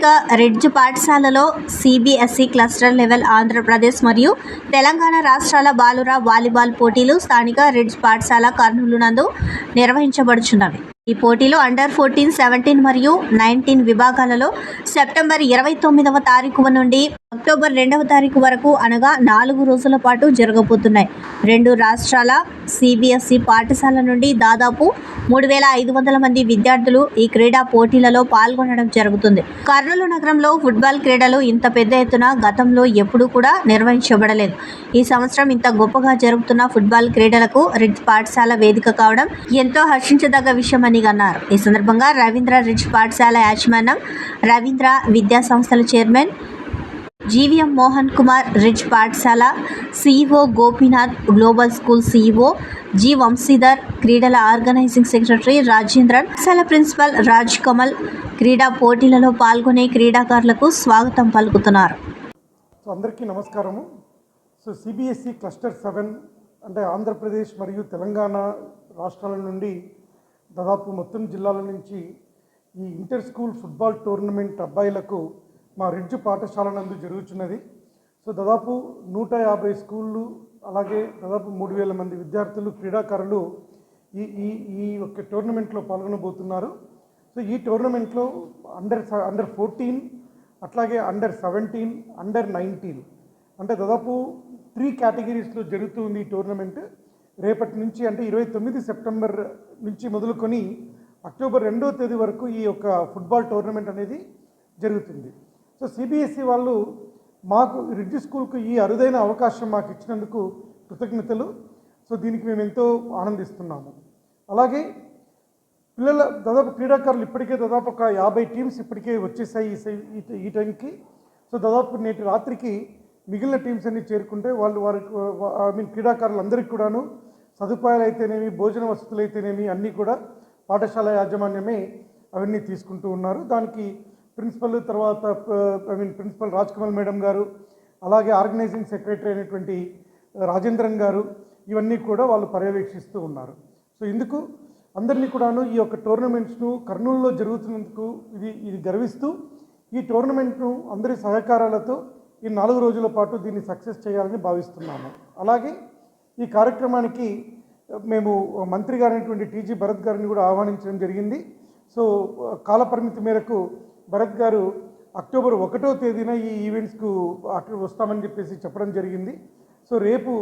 స్థానిక రిడ్జ్ పాఠశాలలో CBSE cluster level Andhra Pradesh మరియు తెలంగాణ రాష్ట్రాల బాలుర వాలీబాల్ పోటీలు స్థానిక రిడ్జ్ పాఠశాల కర్నూలు నందు నిర్వహించబడుచున్నవి. ఈ పోటీలో అండర్ ఫోర్టీన్ సెవెంటీన్ మరియు నైన్టీన్ విభాగాలలో సెప్టెంబర్ ఇరవై తొమ్మిదవ తారీఖు నుండి అక్టోబర్ రెండవ తారీఖు వరకు అనగా నాలుగు రోజుల పాటు జరగబోతున్నాయి. రెండు రాష్ట్రాల సిబిఎస్ఈ పాఠశాల నుండి దాదాపు మూడు వేల ఐదు వందల మంది విద్యార్థులు ఈ క్రీడా పోటీలలో పాల్గొనడం జరుగుతుంది. కర్నూలు నగరంలో ఫుట్బాల్ క్రీడలు ఇంత పెద్ద ఎత్తున గతంలో ఎప్పుడూ కూడా నిర్వహించబడలేదు. ఈ సంవత్సరం ఇంత గొప్పగా జరుగుతున్న ఫుట్బాల్ క్రీడలకు రిడ్జ్ పాఠశాల వేదిక కావడం ఎంతో హర్షించదగ్గ విషయమని అన్నారు ఈ సందర్భంగా రవీంద్ర రిచ్ పాఠశాల యాజమాన్యం రవీంద్ర విద్యా సంస్థల chairman GVM Mohan Kumar rich పాఠశాల CEO Gopinath global school CEO G Vamshidhar క్రీడల ఆర్గనైజింగ్ సెక్రటరీ రాజేంద్రన్ పాఠశాల ప్రిన్సిపల్ రాజ్ కమల్ క్రీడా పోటీలలో పాల్గొనే క్రీడాకారులకు స్వాగతం పలుకుతున్నారు. సో అందరికీ నమస్కారము. సో సిబిఎస్ఈ క్లస్టర్ సెవెన్ అంటే ఆంధ్రప్రదేశ్ మరియు తెలంగాణ రాష్ట్రాల నుండి దాదాపు మొత్తం జిల్లాల నుంచి ఈ ఇంటర్ స్కూల్ ఫుట్బాల్ టోర్నమెంట్ అబ్బాయిలకు మా రిడ్జ్ పాఠశాల నందు జరుగుతున్నది సో దాదాపు నూట యాభై స్కూళ్ళు అలాగే దాదాపు మూడు వేల మంది విద్యార్థులు క్రీడాకారులు ఈ ఈ ఈ యొక్క టోర్నమెంట్లో పాల్గొనబోతున్నారు. సో ఈ టోర్నమెంట్లో అండర్ అండర్ ఫోర్టీన్ అట్లాగే అండర్ సెవెంటీన్ అండర్ నైన్టీన్. అంటే దాదాపు త్రీ కేటగిరీస్లో జరుగుతుంది ఈ టోర్నమెంట్. రేపటి నుంచి అంటే ఇరవై తొమ్మిది సెప్టెంబర్ నుంచి మొదలుకొని అక్టోబర్ రెండో తేదీ వరకు ఈ యొక్క ఫుట్బాల్ టోర్నమెంట్ అనేది జరుగుతుంది. సో సిబిఎస్ఈ వాళ్ళు మాకు రెడ్డి స్కూల్కు ఈ అరుదైన అవకాశం మాకు ఇచ్చినందుకు కృతజ్ఞతలు. సో దీనికి మేము ఎంతో ఆనందిస్తున్నాము. అలాగే పిల్లల దాదాపు క్రీడాకారులు ఇప్పటికే దాదాపు ఒక యాభై టీమ్స్ ఇప్పటికే వచ్చేసాయి ఈ ఈ ఈ టైంకి. సో దాదాపు నేటి రాత్రికి మిగిలిన టీమ్స్ అన్ని చేరుకుంటే వాళ్ళు వారికి ఐ మీన్ క్రీడాకారులందరికీ కూడాను సదుపాయాలు అయితేనేమి భోజన వసతులు అయితేనేమి అన్నీ కూడా పాఠశాల యాజమాన్యమే అవన్నీ తీసుకుంటూ ఉన్నారు. దానికి ప్రిన్సిపల్ తర్వాత I mean principal Raj Kamal madam గారు అలాగే ఆర్గనైజింగ్ సెక్రటరీ అయినటువంటి రాజేంద్రన్ గారు ఇవన్నీ కూడా వాళ్ళు పర్యవేక్షిస్తూ ఉన్నారు. సో ఇందుకు అందరినీ కూడాను ఈ యొక్క టోర్నమెంట్స్ను కర్నూలులో జరుగుతున్నందుకు ఇది ఇది గర్విస్తూ ఈ టోర్నమెంట్ను అందరి సహకారాలతో ఈ నాలుగు రోజుల పాటు దీన్ని సక్సెస్ చేయాలని భావిస్తున్నాము. అలాగే ఈ కార్యక్రమానికి మేము మంత్రి గారైనటువంటి టీజీ భరత్ గారిని కూడా ఆహ్వానించడం జరిగింది. సో కాలపరిమితి మేరకు భరత్ గారు అక్టోబర్ ఒకటో తేదీన ఈ ఈవెంట్స్కు అటు వస్తామని చెప్పేసి చెప్పడం జరిగింది. సో రేపు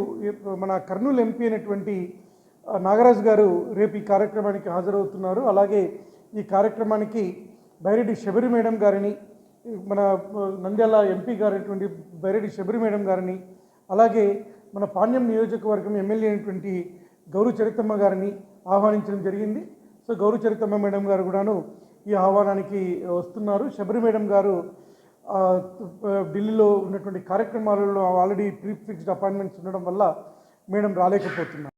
మన కర్నూలు ఎంపీ అయినటువంటి నాగరాజు గారు రేపు ఈ కార్యక్రమానికి హాజరవుతున్నారు. అలాగే ఈ కార్యక్రమానికి బైరెడ్డి శబరి మేడం గారిని మన నంద్యాల ఎంపీ గారైనటువంటి బైరెడ్డి శబరి మేడం గారిని అలాగే మన పాణ్యం నియోజకవర్గం ఎమ్మెల్యే అయినటువంటి గౌరవ చరితమ్మ గారిని ఆహ్వానించడం జరిగింది. సో గౌరవ చరితమ్మ మేడం గారు కూడాను ఈ ఆహ్వానానికి వస్తున్నారు. శబరి మేడం గారు ఢిల్లీలో ఉన్నటువంటి కార్యక్రమాలలో ఆల్రెడీ ప్రీ ఫిక్స్డ్ అపాయింట్మెంట్స్ ఉండడం వల్ల మేడం రాలేకపోతున్నారు.